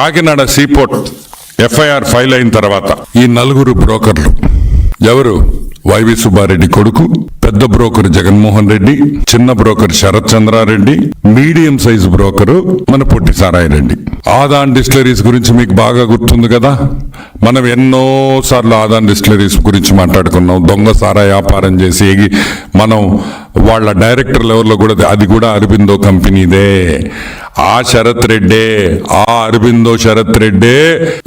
Kakinada seaport FIR file అయిన తర్వాత ఈ నలుగురు బ్రోకర్లు ఎవరు? వైవి సుబ్బారెడ్డి కొడుకు పెద్ద బ్రోకర్ జగన్మోహన్ రెడ్డి చిన్న broker Sarath Chandrareddy medium size broker మన పొట్టి సారాయరెడ్డి ఆదాన్ డిస్టిలరీస్ గురించి మీకు బాగా గుర్తుంది కదా? మనం ఎన్నో సార్లు ఆదాన్ డిస్టిలరీస్ గురించి మాట్లాడుకున్నాం. దొంగ సారా వ్యాపారం చేసి మనం వాళ్ళ డైరెక్టర్ లెవెల్లో కూడా అది కూడా అరబిందో కంపెనీదే. ఆ శరత్ రెడ్డే ఆ అరబిందో శరత్ రెడ్డే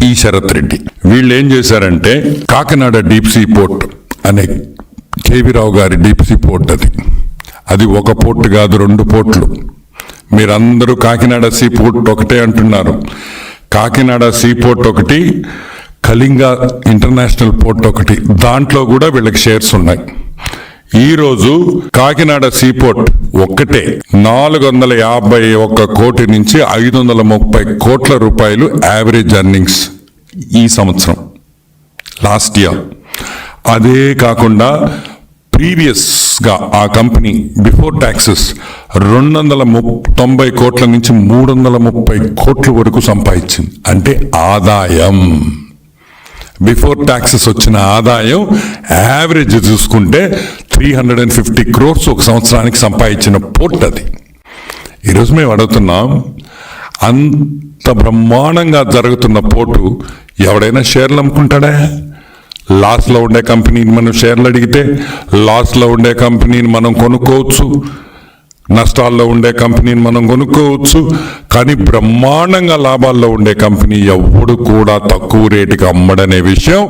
ఈ శరత్ రెడ్డి. వీళ్ళు ఏం చేశారంటే కాకినాడ డీప్ సీ పోర్ట్ అనే కేవీరావు గారి డీపీసీ పోర్ట్ అది. అది ఒక పోర్ట్ కాదు రెండు పోర్ట్లు. మీరందరూ కాకినాడ సీ పోర్ట్ ఒకటే అంటున్నారు. కాకినాడ సీ పోర్ట్ ఒకటి కళింగ ఇంటర్నేషనల్ పోర్ట్ ఒకటి. దాంట్లో కూడా వీళ్ళకి షేర్స్ ఉన్నాయి. ఈరోజు కాకినాడ సీపోర్ట్ ఒక్కటే. నాలుగు వందల యాభై ఒక్క కోటి నుంచి ఐదు వందల ముప్పై కోట్ల రూపాయలు యావరేజ్ ఎర్నింగ్స్ ఈ సంవత్సరం లాస్ట్ ఇయర్. అదే కాకుండా ప్రీవియస్గా ఆ కంపెనీ బిఫోర్ ట్యాక్సెస్ రెండు వందల తొంభై కోట్ల నుంచి మూడు వందల ముప్పై కోట్ల వరకు సంపాదించింది. అంటే ఆదాయం. బిఫోర్ ట్యాక్సెస్ వచ్చిన ఆదాయం యావరేజ్ చూసుకుంటే three hundred and fifty crores ఒక సంవత్సరానికి సంపాదించిన పోర్ట్ అది. ఈరోజు మేము అడుగుతున్నాం అంత బ్రహ్మాండంగా జరుగుతున్న పోటు ఎవడైనా షేర్లు అమ్ముకుంటాడా? లాస్లో ఉండే కంపెనీని మనం షేర్లు అడిగితే లాస్లో ఉండే కంపెనీని మనం కొనుక్కోవచ్చు. నష్టాల్లో ఉండే కంపెనీని మనం కొనుక్కోవచ్చు. కానీ బ్రహ్మాండంగా లాభాల్లో ఉండే కంపెనీ ఎవడు కూడా తక్కువ రేటుకి అమ్మడనే విషయం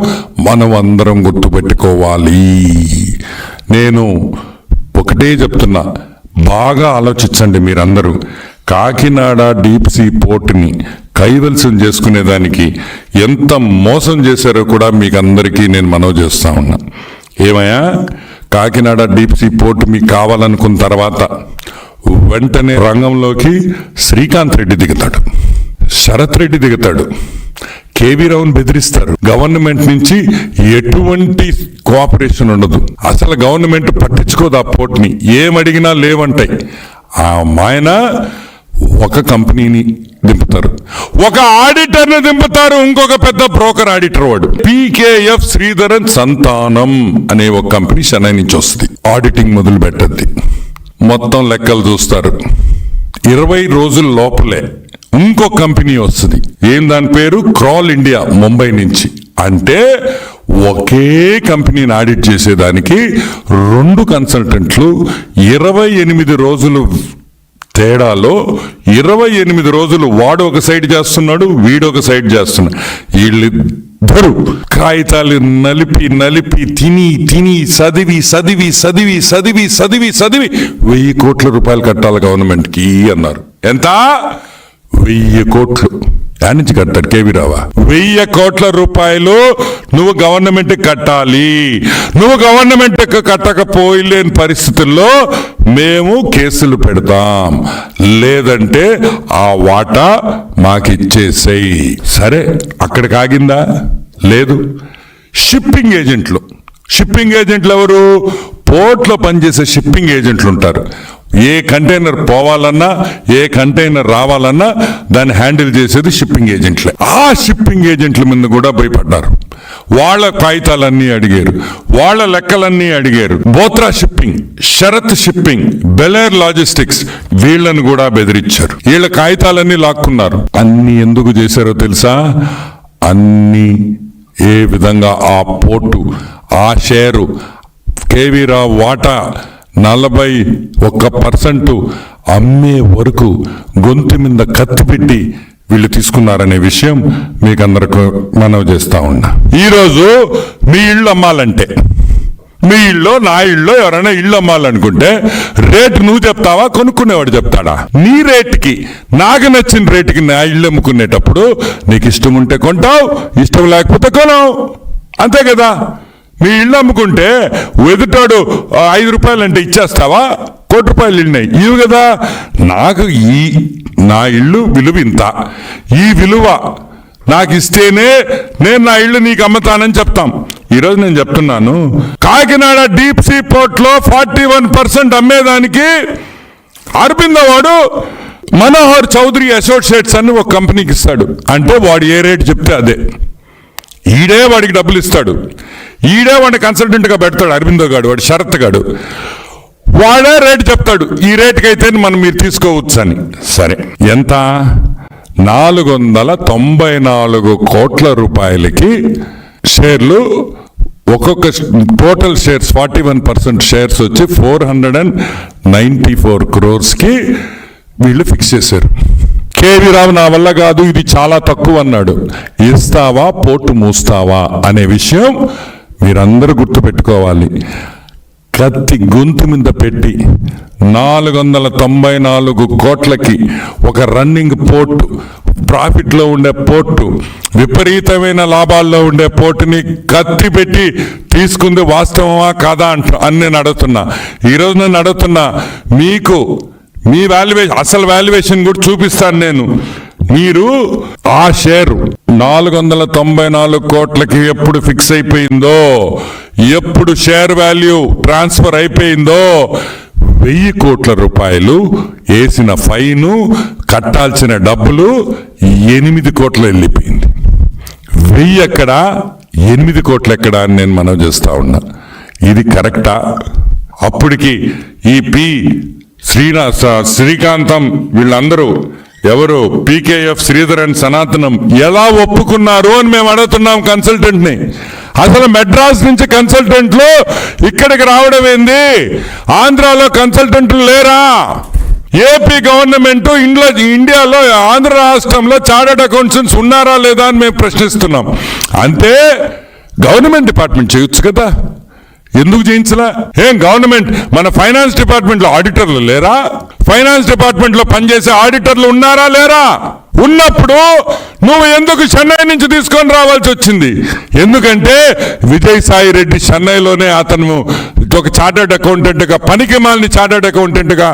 మనం అందరం గుర్తుపెట్టుకోవాలి. నేను ఒకటే చెప్తున్నా బాగా ఆలోచించండి మీరందరూ. కాకినాడ డీప్ సీ పోర్ట్ని కైవల్సం చేసుకునేదానికి ఎంత మోసం చేశారో కూడా మీకు అందరికీ నేను మనవి చేస్తా ఉన్నా. ఏమయ్యా? కాకినాడ డీప్ సీ పోర్ట్ మీకు కావాలనుకున్న తర్వాత వెంటనే రంగంలోకి శ్రీకాంత్ రెడ్డి దిగుతాడు. శరత్ రెడ్డి దిగుతాడు. కేవీ రావుని బెదిరిస్తారు. గవర్నమెంట్ నుంచి ఎటువంటి కోఆపరేషన్ ఉండదు. అసలు గవర్నమెంట్ పట్టించుకోదు ఆ పోర్ట్ని. ఏమడిగినా లేవంటాయి. ఆ మాయన ఒక కంపెనీని దింపుతారు. ఒక ఆడిటర్ని దింపుతారు ఇంకొక పెద్ద బ్రోకర్ ఆడిటర్ వాడు. పీకేఎఫ్ శ్రీధరన్ సంతానం అనే ఒక కంపెనీ చెన్నై నుంచి వస్తుంది. ఆడిటింగ్ మొదలు పెట్టద్ది. మొత్తం లెక్కలు చూస్తారు. ఇరవై రోజుల లోపలే ఇంకో కంపెనీ వస్తుంది. ఏం దాని పేరు? క్రాల్ ఇండియా ముంబై నుంచి. అంటే ఒకే కంపెనీని ఆడిట్ చేసేదానికి రెండు కన్సల్టెంట్లు ఇరవై ఎనిమిది రోజులు తేడాలో ఇరవై ఎనిమిది రోజులు వాడు ఒక సైడ్ చేస్తున్నాడు వీడు ఒక సైడ్ చేస్తున్నాడు. వీళ్ళిద్దరు కాగితాలు నలిపి నలిపి తిని తిని చదివి చదివి చదివి చదివి చదివి చదివి వెయ్యి కోట్ల రూపాయలు కట్టాలి గవర్నమెంట్కి అన్నారు. ఎంత? వెయ్యి కోట్లు. దాని నుంచి కట్టాడు కేవీ రావా. వెయ్యి కోట్ల రూపాయలు నువ్వు గవర్నమెంట్ కట్టాలి. నువ్వు గవర్నమెంట్ కట్టకపోయలేని పరిస్థితుల్లో మేము కేసులు పెడతాం. లేదంటే ఆ వాటా మాకు ఇచ్చేసేయి సరే అక్కడికి ఆగిందా? లేదు. షిప్పింగ్ ఏజెంట్లు. షిప్పింగ్ ఏజెంట్లు ఎవరు? పోర్ట్లో పనిచేసే షిప్పింగ్ ఏజెంట్లు ఉంటారు ఏ కంటైనర్ పోవాలన్నా ఏ కంటైనర్ రావాలన్నా దాన్ని హ్యాండిల్ చేసేది షిప్పింగ్ ఏజెంట్లే. ఆ షిప్పింగ్ ఏజెంట్ల మీద కూడా భయపడ్డారు. వాళ్ళ కాగితాలన్నీ అడిగారు. వాళ్ళ లెక్కలన్నీ అడిగారు. Bothra shipping Sharath shipping Belair logistics వీళ్ళని కూడా బెదిరించారు. వీళ్ళ కాగితాలన్నీ లాక్కున్నారు. అన్ని ఎందుకు చేశారో తెలుసా? అన్ని ఏ విధంగా ఆ పోర్టు ఆ షేరు కేవీరావు వాటా నలభై ఒక్క పర్సెంట్ అమ్మే వరకు గొంతు మీద కత్తి పెట్టి వీళ్ళు తీసుకున్నారనే విషయం మీకు అందరికి మనవి చేస్తా ఉన్నా. ఈరోజు మీ ఇల్లు అమ్మాలంటే మీ ఇల్లు నా ఇల్లు ఎవరైనా ఇల్లు అమ్మాలనుకుంటే రేటు నువ్వు చెప్తావా కొనుక్కునేవాడు చెప్తాడా? నీ రేటుకి నాకు నచ్చిన రేటుకి నా ఇల్లు అమ్ముకునేటప్పుడు నీకు ఇష్టం ఉంటే కొంటావు ఇష్టం లేకపోతే కొనవు. అంతే కదా? మీ ఇల్లు అమ్ముకుంటే ఎదుటాడు ఐదు రూపాయలు అంటే ఇచ్చేస్తావా? కోటి రూపాయలు ఇల్లున్నాయి ఇవి కదా. నాకు ఈ నా ఇల్లు విలువ ఇంత. ఈ విలువ నాకు ఇస్తేనే నేను నా ఇల్లు నీకు అమ్ముతానని చెప్తాం. ఈరోజు నేను చెప్తున్నాను కాకినాడ డీప్ సీ పోర్ట్లో ఫార్టీ వన్ పర్సెంట్ అమ్మేదానికి అరబిందో వాడు మనోహర్ చౌదరి అసోసియేట్స్ అని ఒక కంపెనీకి ఇస్తాడు. అంటే వాడు ఏ రేట్ చెప్తే అదే. ఈడే వాడికి డబ్బులు ఇస్తాడు. ఈడే వాడిని కన్సల్టెంట్గా పెడతాడు అరవిందో గాడు వాడు శరత్ గాడు. వాడే రేటు చెప్తాడు ఈ రేటుకైతే అయితే మనం మీరు తీసుకోవచ్చు అని సరే ఎంత? నాలుగు వందల తొంభై నాలుగు కోట్ల రూపాయలకి షేర్లు ఒక్కొక్క total shares forty one percent shares వచ్చి four hundred and ninety four క్రోర్స్కి వీళ్ళు ఫిక్స్ చేశారు. కేవి రావు నా వల్ల కాదు ఇది చాలా తక్కువ అన్నాడు. ఇస్తావా పోటు మూస్తావా అనే విషయం మీరందరూ గుర్తుపెట్టుకోవాలి. కత్తి గొంతు మీద పెట్టి నాలుగు వందల తొంభై నాలుగు కోట్లకి ఒక రన్నింగ్ పోర్టు ప్రాఫిట్లో ఉండే పోర్టు విపరీతమైన లాభాల్లో ఉండే పోర్టుని కత్తి పెట్టి తీసుకుంది వాస్తవమా కాదా అంట అని నేను అడుగుతున్నా ఈరోజు నేను అడుగుతున్నా మీకు మీ వాల్యుయేషన్ అసలు వాల్యుయేషన్ కూడా చూపిస్తాను నేను. మీరు ఆ షేరు నాలుగు వందల తొంభై నాలుగు కోట్లకి ఎప్పుడు ఫిక్స్ అయిపోయిందో ఎప్పుడు షేర్ వాల్యూ ట్రాన్స్ఫర్ అయిపోయిందో వెయ్యి కోట్ల రూపాయలు వేసిన ఫైను కట్టాల్సిన డబ్బులు ఎనిమిది కోట్లు వెళ్ళిపోయింది. వెయ్యి ఎక్కడ ఎనిమిది కోట్లు ఎక్కడ అని నేను మనం చేస్తా ఉన్నా. ఇది కరెక్టా? అప్పటికి ఈ పి శ్రీనా శ్రీకాంతం వీళ్ళందరూ ఎవరు పీకేఎఫ్ శ్రీధర్ అండ్ సనాతనం ఎలా ఒప్పుకున్నారు అని మేము అడుగుతున్నాం కన్సల్టెంట్ని అసలు మెడ్రాస్ నుంచి కన్సల్టెంట్లు ఇక్కడికి రావడం ఏంది? ఆంధ్రాలో కన్సల్టెంట్లు లేరా? ఏపీ గవర్నమెంట్ ఇంట్లో ఇండియాలో ఆంధ్ర రాష్ట్రంలో చార్టర్డ్ అకౌంటెంట్స్ ఉన్నారా లేదా అని మేము ప్రశ్నిస్తున్నాం. అంతే గవర్నమెంట్ డిపార్ట్మెంట్ చేయొచ్చు కదా. ఎందుకు చేయించలా? ఏం గవర్నమెంట్? మన ఫైనాన్స్ డిపార్ట్మెంట్లో ఆడిటర్లు లేరా? ఫైనాన్స్ డిపార్ట్మెంట్లో పనిచేసే ఆడిటర్లు ఉన్నారా లేరా? ఉన్నప్పుడు నువ్వు ఎందుకు చెన్నై నుంచి తీసుకొని రావాల్సి వచ్చింది? ఎందుకంటే విజయసాయి రెడ్డి చెన్నైలోనే అతను ఒక చార్టర్డ్ అకౌంటెంట్గా పనికి మాలిన చార్టర్డ్ అకౌంటెంట్గా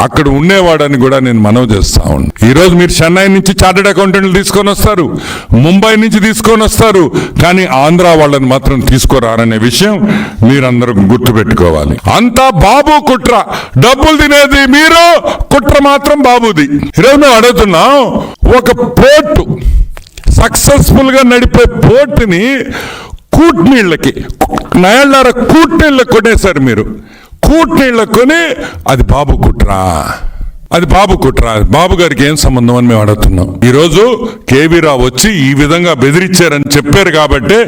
అక్కడ ఉండేవాడని కూడా నేను మనవి చేస్తా ఉన్నాను ఈరోజు మీరు చెన్నై నుంచి చార్టర్డ్ అకౌంటెంట్లు తీసుకొని వస్తారు ముంబై నుంచి తీసుకొని వస్తారు కానీ ఆంధ్ర వాళ్ళని మాత్రం తీసుకురారనే విషయం మీరందరూ గుర్తుపెట్టుకోవాలి అంతా బాబు కుట్ర. డబ్బులు తినేది మీరు కుట్ర మాత్రం బాబుది. ఈరోజు మేము అడుగుతున్నాం ఒక పోర్టు సక్సెస్ఫుల్గా నడిపే పోర్టుని కూట్నీళ్ళకి నయాళ్ళార కూట్నీళ్ళకి కొనేశారు మీరు. కూట్నీళ్ళ కొని అది బాబు కుట్రా. అది బాబు కుట్ర. బాబు గారికి ఏం సంబంధం అని మేము అడుగుతున్నాం. ఈరోజు కేవీ రావు వచ్చి ఈ విధంగా బెదిరించారని చెప్పారు కాబట్టి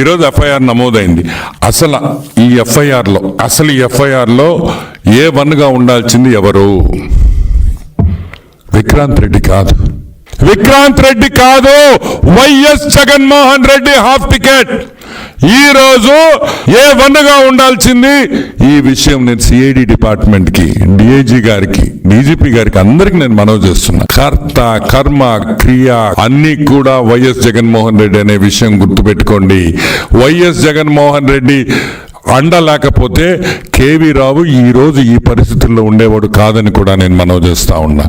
ఈరోజు ఎఫ్ఐఆర్ నమోదైంది. అసలు ఈ ఎఫ్ఐఆర్లో అసలు ఈ ఎఫ్ఐఆర్లో ఏ వన్గా ఉండాల్సింది ఎవరు? విక్రాంత్ రెడ్డి కాదు. విక్రాంత్ రెడ్డి కాదు. YS Jaganmohan Reddy half ticket. ఈ రోజు ఏ వన్నగా ఉండాల్సింది? ఈ విషయం నేను సిఐడి డిపార్ట్మెంట్కి డిఐజీ గారికి డీజీపీ గారికి అందరికి నేను మనవి చేస్తున్నా. కర్త కర్మ క్రియ అన్ని కూడా వైఎస్ జగన్మోహన్ రెడ్డి అనే విషయం గుర్తుపెట్టుకోండి. వైఎస్ జగన్మోహన్ రెడ్డి అండ లేకపోతే కేవీ రావు ఈ రోజు ఈ పరిస్థితుల్లో ఉండేవాడు కాదని కూడా నేను మనవి చేస్తా ఉన్నా.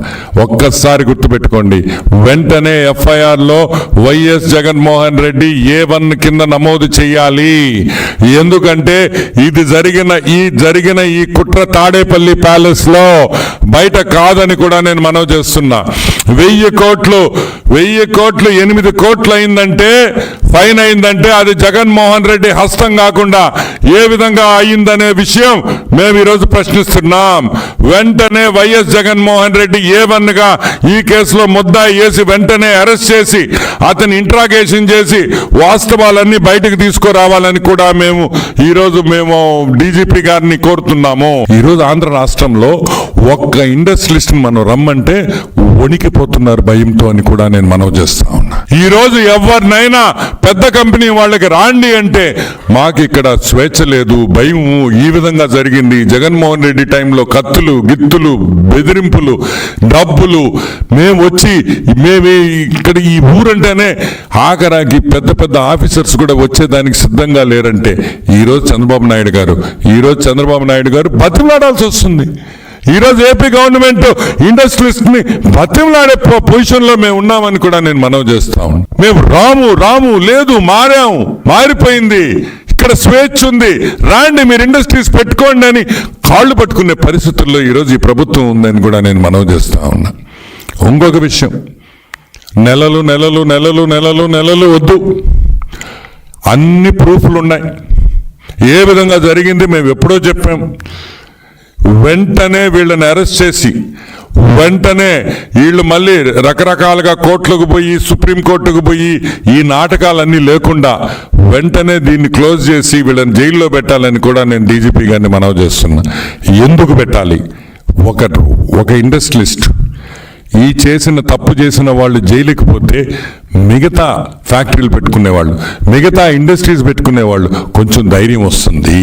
ఒక్కసారి గుర్తుపెట్టుకోండి. వెంటనే ఎఫ్ఐఆర్లో YS Jaganmohan Reddy A one కింద నమోదు చేయాలి. ఎందుకంటే ఇది జరిగిన ఈ జరిగిన ఈ కుట్ర తాడేపల్లి ప్యాలెస్లో బయట కాదని కూడా నేను మనవి చేస్తున్నా. వెయ్యి కోట్లు వెయ్యి కోట్లు ఎనిమిది కోట్లు అయిందంటే ఫైన్ అయిందంటే అది జగన్మోహన్ రెడ్డి హస్తం కాకుండా ఏ విధంగా అయిందనే విషయం మేము ఈరోజు ప్రశ్నిస్తున్నాం. వెంటనే వైఎస్ జగన్మోహన్ రెడ్డి ఏ ఈ కేసులో ముద్దాయి వేసి వెంటనే అరెస్ట్ చేసి అతని ఇంట్రాగేషన్ చేసి వాస్తవాలన్నీ బయటకు తీసుకురావాలని కూడా మేము ఈ రోజు మేము డీజీపీ గారిని కోరుతున్నాము. ఈ రోజు ఆంధ్ర రాష్ట్రంలో ఒక్క ఇండస్ట్రియలిస్ట్ మనం రమ్మంటే వణికిపోతున్నారు భయంతో అని కూడా నేను మనవి చేస్తా ఉన్నా. ఈ రోజు ఎవరినైనా పెద్ద కంపెనీ వాళ్ళకి రాండి అంటే మాకు ఇక్కడ స్వేచ్ఛ లేదు భయము ఈ విధంగా జరిగింది. జగన్మోహన్ రెడ్డి టైంలో కత్తులు గిత్తులు బెదిరింపులు డబ్బులు మేము వచ్చి మేమే ఇక్కడ ఈ ఊరంటేనే ఆఖరాకి పెద్ద పెద్ద ఆఫీసర్స్ కూడా వచ్చేదానికి సిద్ధంగా లేరంటే ఈ రోజు చంద్రబాబు నాయుడు గారు ఈరోజు చంద్రబాబు నాయుడు గారు బతిమలాడాల్సి వస్తుంది. ఈరోజు ఏపీ గవర్నమెంట్ ఇండస్ట్రీస్ని బతిమలాడే పొజిషన్లో మేము ఉన్నామని కూడా నేను మనవి చేస్తా ఉన్నాను మేము రాము రాము లేదు మారాము మారిపోయింది. ఇక్కడ స్వేచ్ఛ ఉంది. రాండి మీరు ఇండస్ట్రీస్ పెట్టుకోండి అని కాళ్ళు పట్టుకునే పరిస్థితుల్లో ఈరోజు ఈ ప్రభుత్వం ఉందని కూడా నేను మనవి చేస్తా ఉన్నా. ఇంకొక విషయం. నెలలు నెలలు నెలలు నెలలు నెలలు వద్దు. అన్ని ప్రూఫ్లు ఉన్నాయి. ఏ విధంగా జరిగింది మేము ఎప్పుడో చెప్పాం. వెంటనే వీళ్ళని అరెస్ట్ చేసి వెంటనే వీళ్ళు మళ్ళీ రకరకాలుగా కోర్టులకు పోయి సుప్రీంకోర్టుకు పోయి ఈ నాటకాలన్నీ లేకుండా వెంటనే దీన్ని క్లోజ్ చేసి వీళ్ళని జైల్లో పెట్టాలని కూడా నేను డీజీపీ గారిని మనవి చేస్తున్నా. ఎందుకు పెట్టాలి? ఒక ఒక ఇండస్ట్రియలిస్ట్ ఈ చేసిన తప్పు చేసిన వాళ్ళు జైలుకి పోతే మిగతా ఫ్యాక్టరీలు పెట్టుకునేవాళ్ళు మిగతా ఇండస్ట్రీస్ పెట్టుకునేవాళ్ళు కొంచెం ధైర్యం వస్తుంది.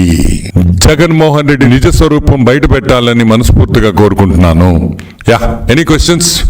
జగన్మోహన్ రెడ్డి నిజ స్వరూపం బయట పెట్టాలని మనస్ఫూర్తిగా కోరుకుంటున్నాను. Yeah any questions